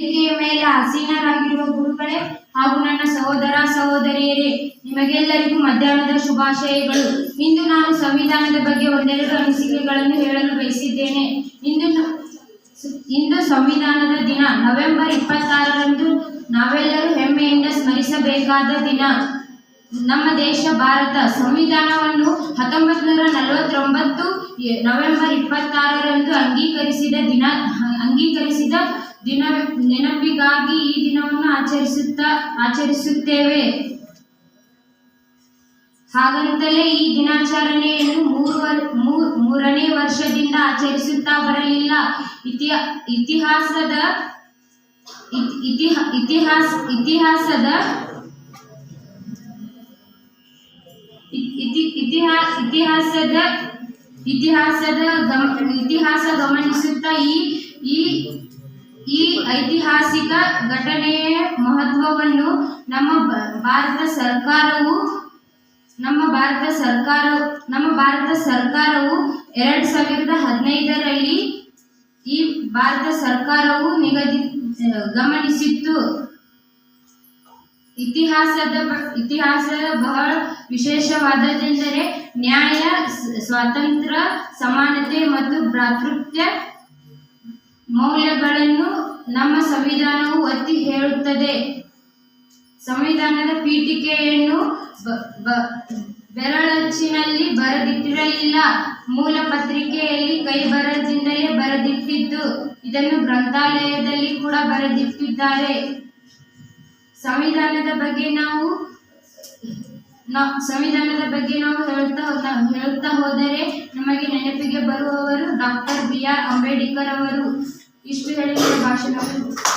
ವೇದಿಕೆಯ ಮೇಲೆ ಆಸೀನರಾಗಿರುವ ಗುರುಗಳೇ ಹಾಗೂ ನನ್ನ ಸಹೋದರ ಸಹೋದರಿಯರೇ, ನಿಮಗೆಲ್ಲರಿಗೂ ಮಧ್ಯಾಹ್ನದ ಶುಭಾಶಯಗಳು. ಇಂದು ನಾನು ಸಂವಿಧಾನದ ಬಗ್ಗೆ ಒಂದೆರಡು ಅನಿಸಿಕೆಗಳನ್ನು ಹೇಳಲು ಬಯಸಿದ್ದೇನೆ. ಇಂದು ಇಂದು ಸಂವಿಧಾನದ ದಿನ, ನವೆಂಬರ್ ಇಪ್ಪತ್ತಾರರಂದು ನಾವೆಲ್ಲರೂ ಹೆಮ್ಮೆಯಿಂದ ಸ್ಮರಿಸಬೇಕಾದ ದಿನ. ನಮ್ಮ ದೇಶ ಭಾರತ, ಸಂವಿಧಾನವನ್ನು ಹತ್ತೊಂಬತ್ತು ನೂರ ನಲವತ್ತೊಂಬತ್ತು ನವೆಂಬರ್ ಇಪ್ಪತ್ತಾರರಂದು ಅಂಗೀಕರಿಸಿದ ದಿನ ಅಂಗೀಕರಿಸಿದ ದಿನ ನೆನಪಿಗಾಗಿ ಈ ದಿನವನ್ನು ಆಚರಿಸುತ್ತಾ, ಆಚರಿಸುತ್ತೇವೆ. ಹಾಗಂತಲೇ ಈ ದಿನಾಚರಣೆಯನ್ನು ಮೂರು ಮೂರನೇ ವರ್ಷದಿಂದ ಆಚರಿಸುತ್ತಾ ಬರಲಿಲ್ಲ. ಇತಿಹಾಸದ, ಇತ್- ಇತಿಹಾಸ, ಇತಿಹಾಸದ ಇತಿಹಾಸದ ಇತಿಹಾಸದ ಗಮ, ಇತಿಹಾಸ ಗಮನಿಸುತ್ತಾ ಈ ಈ ಈ ಐತಿಹಾಸಿಕ ಘಟನೆಯ ಮಹತ್ವವನ್ನು ನಮ್ಮ ಭಾರತ ಸರ್ಕಾರವು, ನಮ್ಮ ಭಾರತ ಸರ್ಕಾರ ನಮ್ಮ ಭಾರತ ಸರ್ಕಾರವು ಎರಡು ಸಾವಿರದ ಹದಿನೈದರಲ್ಲಿ ಈ ಭಾರತ ಸರ್ಕಾರವು ನಿಗದಿ, ಗಮನಿಸಿತ್ತು. ಇತಿಹಾಸದ ಇತಿಹಾಸ ಬಹಳ ವಿಶೇಷವಾದದೆಂದರೆ ನ್ಯಾಯ ಸ್ವಾತಂತ್ರ್ಯ, ಸಮಾನತೆ ಮತ್ತು ಭ್ರಾತೃತ್ವ ಮೌಲ್ಯಗಳನ್ನು ನಮ್ಮ ಸಂವಿಧಾನವು ಒತ್ತಿ ಹೇಳುತ್ತದೆ. ಸಂವಿಧಾನದ ಪೀಠಿಕೆಯನ್ನು ಬೆರಳಚ್ಚಿನಲ್ಲಿ ಬರೆದಿಟ್ಟಿರಲಿಲ್ಲ. ಮೂಲ ಪತ್ರಿಕೆಯಲ್ಲಿ ಕೈ ಬರದಿಂದಲೇ ಬರೆದಿಟ್ಟಿದ್ದು, ಇದನ್ನು ಗ್ರಂಥಾಲಯದಲ್ಲಿ ಕೂಡ ಬರೆದಿಟ್ಟಿದ್ದಾರೆ. ಸಂವಿಧಾನದ ಬಗ್ಗೆ ನಾವು ಸಂವಿಧಾನದ ಬಗ್ಗೆ ನಾವು ಹೇಳ್ತಾ ಹೋದ- ಹೇಳ್ತಾ ಹೋದರೆ ನಮಗೆ ನೆನಪಿಗೆ ಬರುವವರು ಡಾಕ್ಟರ್ ಬಿ ಆರ್ ಅಂಬೇಡ್ಕರ್ ಅವರು. इष्ट झालेल्या भाषणाबद्दल